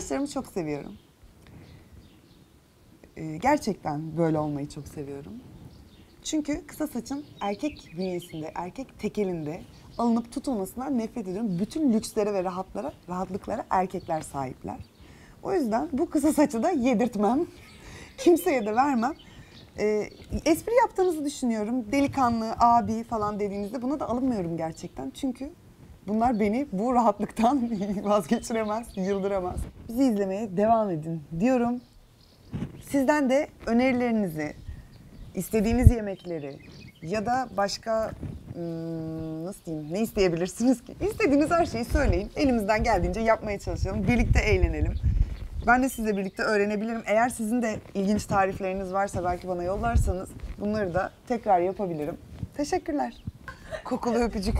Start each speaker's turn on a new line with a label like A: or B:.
A: Saçlarımı çok seviyorum. Ee, gerçekten böyle olmayı çok seviyorum. Çünkü kısa saçın erkek bünyesinde, erkek tekelinde alınıp tutulmasından nefret ediyorum. Bütün lükslere ve rahatlara, rahatlıklara erkekler sahipler. O yüzden bu kısa saçı da yedirtmem. Kimseye de vermem. Ee, espri yaptığınızı düşünüyorum. Delikanlı, abi falan dediğinizde buna da alınmıyorum gerçekten. Çünkü bunlar beni bu rahatlıktan vazgeçiremez, yıldıramaz. Bizi izlemeye devam edin diyorum. Sizden de önerilerinizi, istediğiniz yemekleri ya da başka hmm, nasıl diyeyim ne isteyebilirsiniz ki? İstediğiniz her şeyi söyleyin. Elimizden geldiğince yapmaya çalışalım. Birlikte eğlenelim. Ben de sizle birlikte öğrenebilirim. Eğer sizin de ilginç tarifleriniz varsa belki bana yollarsanız bunları da tekrar yapabilirim. Teşekkürler. Kokulu öpücük.